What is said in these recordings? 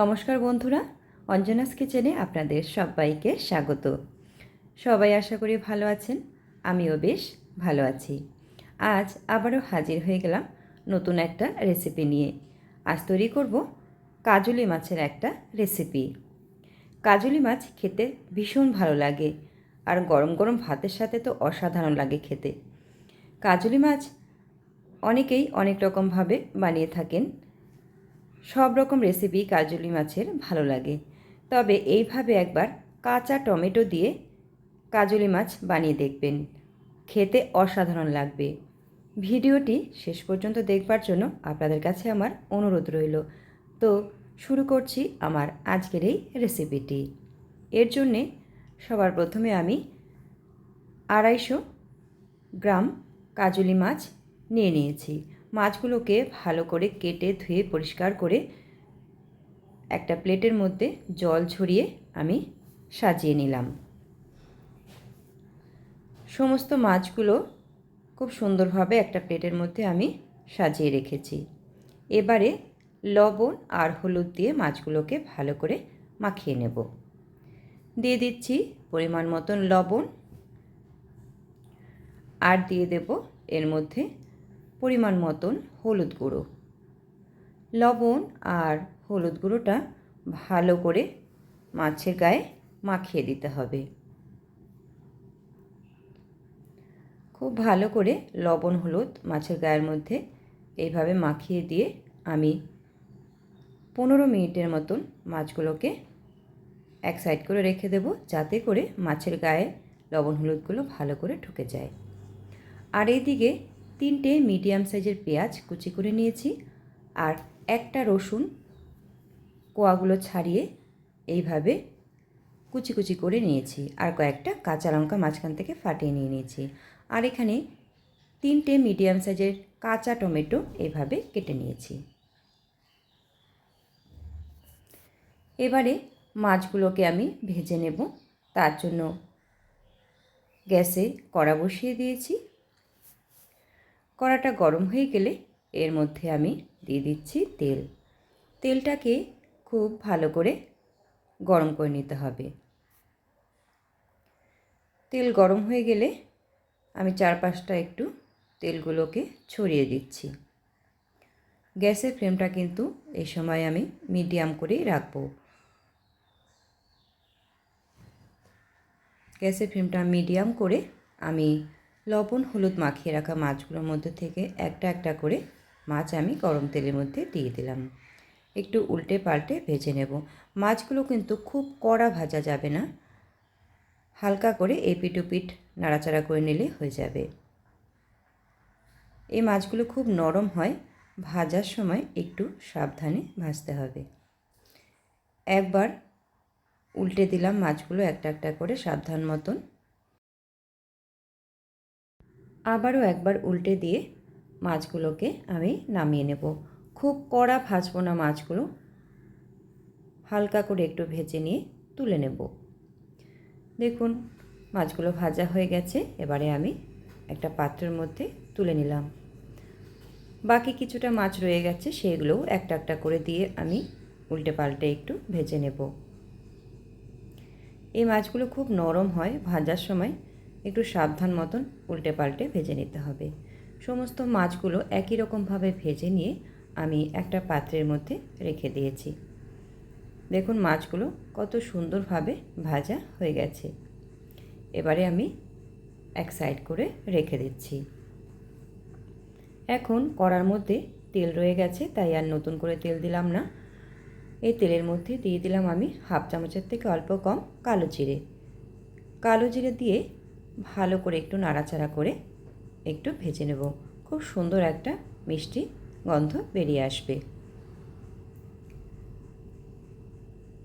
নমস্কার বন্ধুরা অঞ্জনাস কিচেনে আপনাদের সবাইকে স্বাগত। সবাই আশা করি ভালো আছেন, আমিও বেশ ভালো আছি। আজ আবারও হাজির হয়ে গেলাম নতুন একটা রেসিপি নিয়ে। আজ তৈরি করব কাজুলি মাছের একটা রেসিপি কাজুলি মাছ খেতে ভীষণ ভালো লাগে, আর গরম গরম ভাতের সাথে তো অসাধারণ লাগে খেতে। কাজুলি মাছ অনেকেই অনেক রকমভাবে বানিয়ে থাকেন সব রকম রেসিপি কাজলি মাছের ভালো লাগে। তবে এইভাবে একবার কাঁচা টমেটো দিয়ে কাজলি মাছ বানিয়ে দেখবেন। খেতে অসাধারণ লাগবে। ভিডিওটি শেষ পর্যন্ত দেখবার জন্য আপনাদের কাছে আমার অনুরোধ রইল। তো শুরু করছি আমার আজকের এই রেসিপিটি এর জন্যে সবার প্রথমে আমি আড়াইশো গ্রাম কাজলি মাছ নিয়ে নিয়েছি। মাছগুলোকে ভালো করে কেটে ধুয়ে পরিষ্কার করে একটা প্লেটের মধ্যে জল ছড়িয়ে আমি সাজিয়ে নিলাম। সমস্ত মাছগুলো খুব সুন্দরভাবে একটা প্লেটের মধ্যে আমি সাজিয়ে রেখেছি। এবারে লবণ আর হলুদ দিয়ে মাছগুলোকে ভালো করে মাখিয়ে নেব। দিয়ে দিচ্ছি পরিমাণ মতন লবণ। আর দিয়ে দেব এর মধ্যে পরিমাণ মতন হলুদ গুঁড়ো। লবণ আর হলুদ গুঁড়োটা ভালো করে মাছের গায়ে মাখিয়ে দিতে হবে। খুব ভালো করে লবণ হলুদ মাছের গায়ের মধ্যে এইভাবে মাখিয়ে দিয়ে আমি পনেরো মিনিটের মতন মাছগুলোকে এক সাইড করে রেখে দেব যাতে করে মাছের গায়ে লবণ হলুদগুলো ভালো করে ঢুকে যায়। আর এইদিকে তিনটে মিডিয়াম সাইজের পেঁয়াজ কুচি করে নিয়েছি আর একটা রসুন কোয়াগুলো ছাড়িয়ে এইভাবে কুচি কুচি করে নিয়েছি আর কয়েকটা কাঁচা লঙ্কা মাঝখান থেকে ফাটিয়ে নিয়ে নিয়েছি। আর এখানে তিনটে মিডিয়াম সাইজের কাঁচা টমেটো এভাবে কেটে নিয়েছি। এবারে মাছগুলোকে আমি ভেজে নেব। তার জন্য গ্যাসে কড়া বসিয়ে দিয়েছি। কড়াটা গরম হয়ে গেলে এর মধ্যে আমি দিয়ে দিচ্ছি তেল। তেলটাকে খুব ভালো করে গরম করে নিতে হবে। তেল গরম হয়ে গেলে আমি চারপাশটা একটু তেলগুলোকে ছড়িয়ে দিচ্ছি। গ্যাসের ফ্লেমটা কিন্তু এই সময় আমি মিডিয়াম করেই রাখব। গ্যাসের ফ্লেমটা মিডিয়াম করে আমি লবণ, হলুদ মাখিয়ে রাখা মাছগুলোর মধ্যে থেকে একটা একটা করে মাছ আমি গরম তেলের মধ্যে দিয়ে দিলাম। একটু উল্টে পাল্টে ভেজে নেব। মাছগুলো কিন্তু খুব কড়া ভাজা যাবে না। হালকা করে এপিট ওপিট নাড়াচাড়া করে নিলে হয়ে যাবে। এই মাছগুলো খুব নরম হয়। ভাজার সময় একটু সাবধানে ভাজতে হবে। একবার উল্টে দিলাম মাছগুলো একটা একটা করে সাবধান মতন। আবারও একবার উল্টে দিয়ে মাছগুলোকে আমি নামিয়ে নেব। খুব কড়া ভাজবো না মাছগুলো। হালকা করে একটু ভেজে নিয়ে তুলে নেব। দেখুন, মাছগুলো ভাজা হয়ে গেছে। এবারে আমি একটা পাত্রের মধ্যে তুলে নিলাম। বাকি কিছুটা মাছ রয়ে গেছে, সেগুলোও একটা একটা করে দিয়ে আমি উল্টে পাল্টে একটু ভেজে নেব। এই মাছগুলো খুব নরম হয়, ভাজার সময় একটু সাবধান মতন উল্টে পাল্টে ভেজে নিতে হবে। সমস্ত মাছগুলো একই রকমভাবে ভেজে নিয়ে আমি একটা পাত্রের মধ্যে রেখে দিয়েছি। দেখুন মাছগুলো কত সুন্দরভাবে ভাজা হয়ে গেছে। এবারে আমি এক সাইড করে রেখে দিচ্ছি। এখন কড়ার মধ্যে তেল রয়ে গেছে, তাই আর নতুন করে তেল দিলাম না। এই তেলের মধ্যে দিয়ে দিলাম আমি হাফ চামচের থেকে অল্প কম কালো জিরে। কালো জিরে দিয়ে ভালো করে একটু নাড়াচাড়া করে একটু ভেজে নেব। খুব সুন্দর একটা মিষ্টি গন্ধ বেরিয়ে আসবে।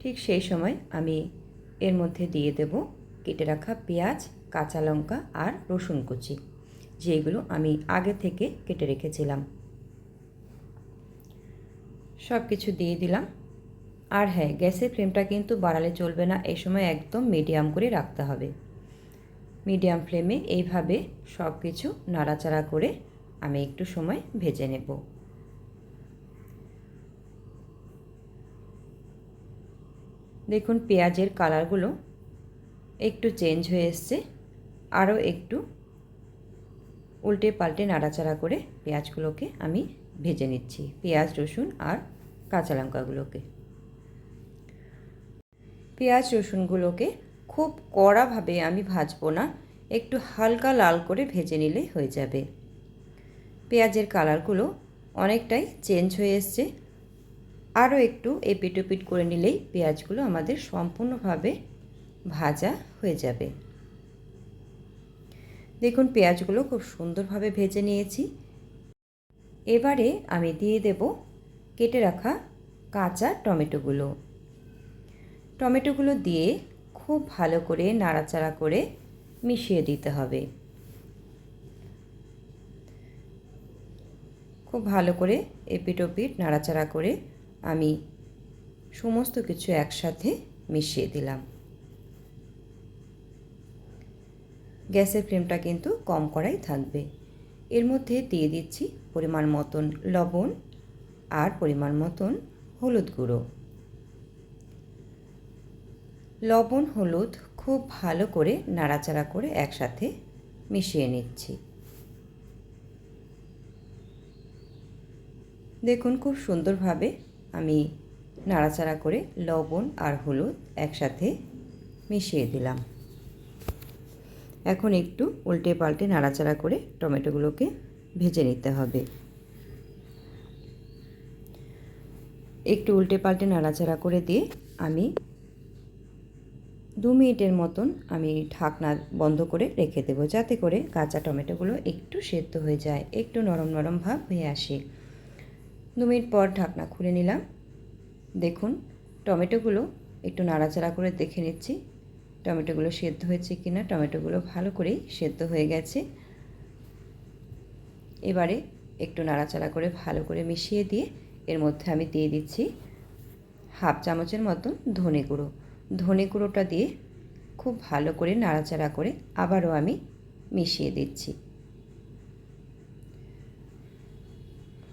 ঠিক সেই সময় আমি এর মধ্যে দিয়ে দেব কেটে রাখা পেঁয়াজ, কাঁচা লঙ্কা আর রসুন কুচি, যেগুলো আমি আগে থেকে কেটে রেখেছিলাম। সব কিছু দিয়ে দিলাম। আর হ্যাঁ গ্যাসের ফ্লেমটা কিন্তু বাড়ালে চলবে না এই সময় একদম মিডিয়াম করে রাখতে হবে। মিডিয়াম ফ্লেমে এইভাবে সব কিছু নাড়াচাড়া করে আমি একটু সময় ভেজে নেব। দেখুন, পেঁয়াজের কালারগুলো একটু চেঞ্জ হয়ে এসছে। আরও একটু উল্টে পাল্টে নাড়াচাড়া করে পেঁয়াজগুলোকে আমি ভেজে নিচ্ছি, পেঁয়াজ, রসুন আর কাঁচা লঙ্কাগুলোকে। পেঁয়াজ, রসুনগুলোকে খুব কড়াভাবে আমি ভাজবো না, একটু হালকা লাল করে ভেজে নিলে হয়ে যাবে। পেঁয়াজের কালারগুলো অনেকটাই চেঞ্জ হয়ে এসছে। আরও একটু এপিট করে নিলেই পেঁয়াজগুলো আমাদের সম্পূর্ণভাবে ভাজা হয়ে যাবে। দেখুন, পেঁয়াজগুলো খুব সুন্দরভাবে ভেজে নিয়েছি। এবারে আমি দিয়ে দেব কেটে রাখা কাঁচা টমেটোগুলো। টমেটোগুলো দিয়ে খুব ভালো করে নাড়াচাড়া করে মিশিয়ে দিতে হবে। খুব ভালো করে এপিট ওপিট নাড়াচাড়া করে আমি সমস্ত কিছু একসাথে মিশিয়ে দিলাম। গ্যাসের ফ্লেমটা কিন্তু কম করাই থাকবে। এর মধ্যে দিয়ে দিচ্ছি পরিমাণ মতন লবণ আর পরিমাণ মতন হলুদ গুঁড়ো। লবণ, হলুদ খুব ভালো করে নাড়াচাড়া করে একসাথে মিশিয়ে নিচ্ছি। দেখুন খুব সুন্দরভাবে আমি নাড়াচাড়া করে লবণ আর হলুদ একসাথে মিশিয়ে দিলাম। এখন একটু উল্টে পাল্টে নাড়াচাড়া করে টমেটোগুলোকে ভেজে নিতে হবে। একটু উল্টে পাল্টে নাড়াচাড়া করে দিয়ে আমি দু মিনিটের মতন আমি ঢাকনা বন্ধ করে রেখে দেবো, যাতে করে কাঁচা টমেটোগুলো একটু সেদ্ধ হয়ে যায়, একটু নরম নরম ভাব হয়ে আসে। দু মিনিট পর ঢাকনা খুলে নিলাম। দেখুন, টমেটোগুলো একটু নাড়াচাড়া করে দেখে নিচ্ছি, টমেটোগুলো সেদ্ধ হয়েছে কি না টমেটোগুলো ভালো করেই সেদ্ধ হয়ে গেছে। এবারে একটু নাড়াচাড়া করে ভালো করে মিশিয়ে দিয়ে এর মধ্যে আমি দিয়ে দিচ্ছি হাফ চামচের মতন ধনে গুঁড়ো। ধনে গুঁড়োটা দিয়ে খুব ভালো করে নাড়াচাড়া করে আবারও আমি মিশিয়ে দিচ্ছি।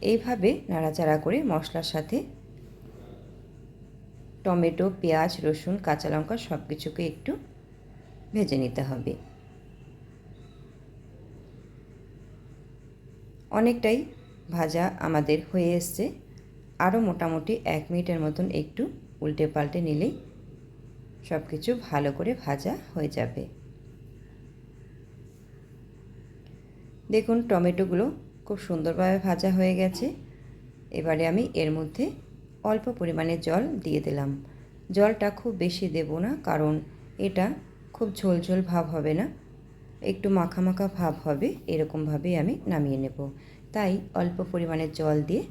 এইভাবে নাড়াচাড়া করে মশলার সাথে টমেটো, পেঁয়াজ, রসুন, কাঁচা লঙ্কা সব কিছুকে একটু ভেজে নিতে হবে। অনেকটাই ভাজা আমাদের হয়ে এসছে। আরও মোটামুটি এক মিনিটের মতন একটু উল্টে পাল্টে নিলেই সব কিছু ভালো করে ভাজা হয়ে যাবে। দেখুন, টমেটোগুলো খুব সুন্দরভাবে ভাজা হয়ে গেছে। এবারে আমি এর মধ্যে অল্প পরিমাণে জল দিয়ে দিলাম। জলটা খুব বেশি দেব না, কারণ এটা খুব ঝোল ঝোল ভাব হবে না। একটু মাখা মাখা ভাব হবে, এরকমভাবেই আমি নামিয়ে নেব। তাই অল্প পরিমাণে জল দিয়ে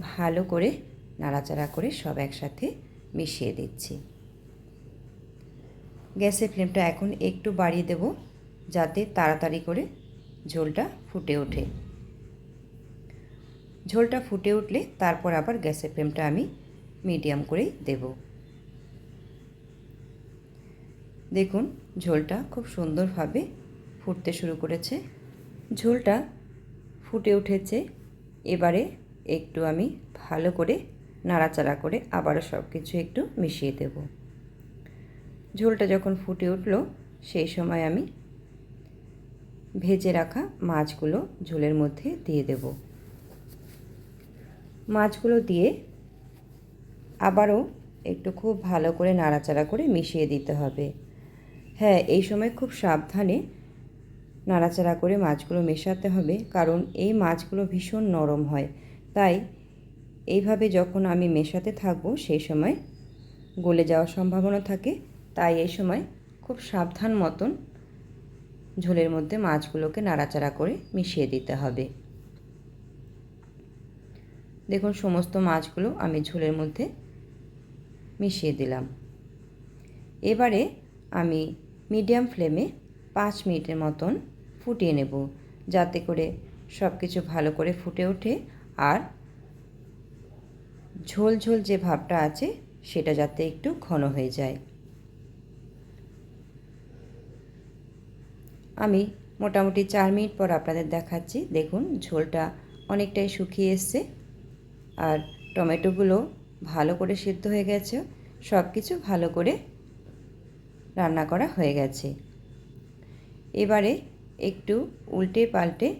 ভালো করে নাড়াচাড়া করে সব একসাথে মিশিয়ে দিচ্ছি। গ্যাসের ফ্লেমটা এখন একটু বাড়িয়ে দেব যাতে তাড়াতাড়ি করে ঝোলটা ফুটে ওঠে। ঝোলটা ফুটে উঠলে তারপর আবার গ্যাসের ফ্লেমটা আমি মিডিয়াম করেই দেব। দেখুন, ঝোলটা খুব সুন্দরভাবে ফুটতে শুরু করেছে। ঝোলটা ফুটে উঠেছে। এবারে একটু আমি ভালো করে নাড়াচাড়া করে আবারও সব কিছু একটু মিশিয়ে দেব। ঝোলটা যখন ফুটে উঠল, সেই সময় আমি ভেজে রাখা মাছগুলো ঝোলের মধ্যে দিয়ে দেব। মাছগুলো দিয়ে আবারও একটু খুব ভালো করে নাড়াচাড়া করে মিশিয়ে দিতে হবে। হ্যাঁ এই সময় খুব সাবধানে নাড়াচাড়া করে মাছগুলো মেশাতে হবে, কারণ এই মাছগুলো ভীষণ নরম হয়। তাই এইভাবে যখন আমি মেশাতে থাকব, সেই সময় গলে যাওয়ার সম্ভাবনা থাকে। তাই এই সময় খুব সাবধান মতন ঝোলের মধ্যে মাছগুলোকে নাড়াচাড়া করে মিশিয়ে দিতে হবে। দেখুন, সমস্ত মাছগুলো আমি ঝোলের মধ্যে মিশিয়ে দিলাম। এবারে আমি মিডিয়াম ফ্লেমে পাঁচ মিনিটের মতন ফুটিয়ে নেব, যাতে করে সব কিছু ভালো করে ফুটে ওঠে আর ঝোল ঝোল যে ভাবটা আছে সেটা যাতে একটু ঘন হয়ে যায়। আমি মোটামুটি চার মিনিট পর আপনাদের দেখাচ্ছি। দেখুন, ঝোলটা অনেকটাই শুকিয়ে এসছে। আর টমেটোগুলো ভালো করে সিদ্ধ হয়ে গেছে। সব কিছু ভালো করে রান্না করা হয়ে গেছে। এবারে একটু উল্টে পাল্টে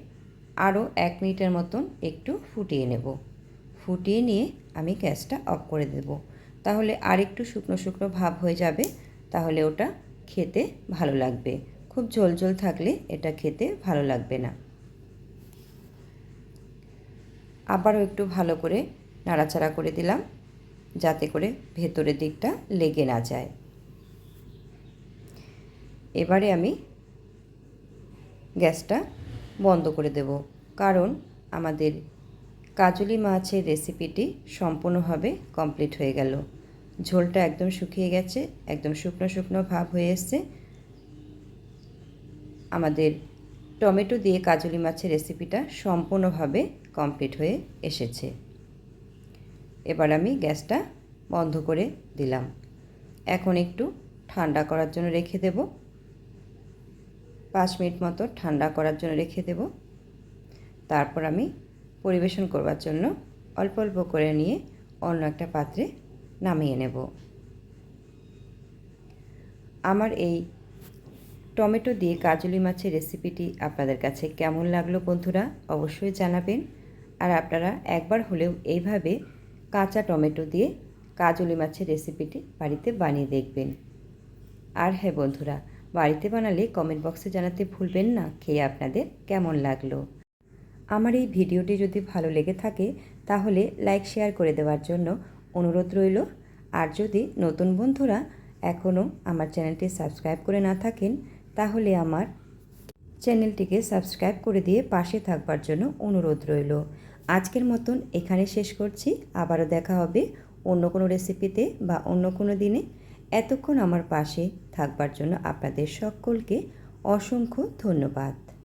আরও এক মিনিটের মতন একটু ফুটিয়ে নেব। ফুটিয়ে নিয়ে আমি গ্যাসটা অফ করে দেব। তাহলে আর একটু শুকনো শুকনো ভাব হয়ে যাবে। তাহলে ওটা খেতে ভালো লাগবে। খুব ঝোল ঝোল থাকলে এটা খেতে ভালো লাগবে না। আবারও একটু ভালো করে নাড়াচাড়া করে দিলাম, যাতে করে ভেতরের দিকটা লেগে না যায়। এবারে আমি গ্যাসটা বন্ধ করে দেব, কারণ আমাদের কাজলি মাছের রেসিপিটি সম্পূর্ণভাবে কমপ্লিট হয়ে গেল। ঝোলটা একদম শুকিয়ে গেছে, একদম শুকনো শুকনো ভাব হয়ে এসছে। আমাদের টমেটো দিয়ে কাজলি মাছের রেসিপিটা সম্পূর্ণভাবে কমপ্লিট হয়ে এসেছে। এবার আমি গ্যাসটা বন্ধ করে দিলাম। এখন একটু ঠান্ডা করার জন্য রেখে দেব। পাঁচ মিনিট মতো ঠান্ডা করার জন্য রেখে দেব। তারপর আমি পরিবেশন করবার জন্য অল্প অল্প করে নিয়ে অন্য একটা পাত্রে নামিয়ে নেব। আমার এই টমেটো দিয়ে কাজলি মাছের রেসিপিটি আপনাদের কাছে কেমন লাগল বন্ধুরা অবশ্যই জানাবেন। আর আপনারা একবার হলেও এইভাবে কাঁচা টমেটো দিয়ে কাজলি মাছের রেসিপিটি বাড়িতে বানিয়ে দেখবেন। আর হ্যাঁ বন্ধুরা, বাড়িতে বানালে কমেন্ট বক্সে জানাতে ভুলবেন না, খেয়ে আপনাদের কেমন লাগল। আমার এই ভিডিওটি যদি ভালো লেগে থাকে, তাহলে লাইক, শেয়ার করে দেওয়ার জন্য অনুরোধ রইল। আর যদি নতুন বন্ধুরা এখনও আমার চ্যানেলটি সাবস্ক্রাইব করে না থাকেন তাহলে আমার চ্যানেলটিকে সাবস্ক্রাইব করে দিয়ে পাশে থাকবার জন্য অনুরোধ রইল। আজকের মতন এখানে শেষ করছি। আবারও দেখা হবে অন্য কোনো রেসিপিতে বা অন্য কোনো দিনে। এতক্ষণ আমার পাশে থাকবার জন্য আপনাদের সকলকে অসংখ্য ধন্যবাদ।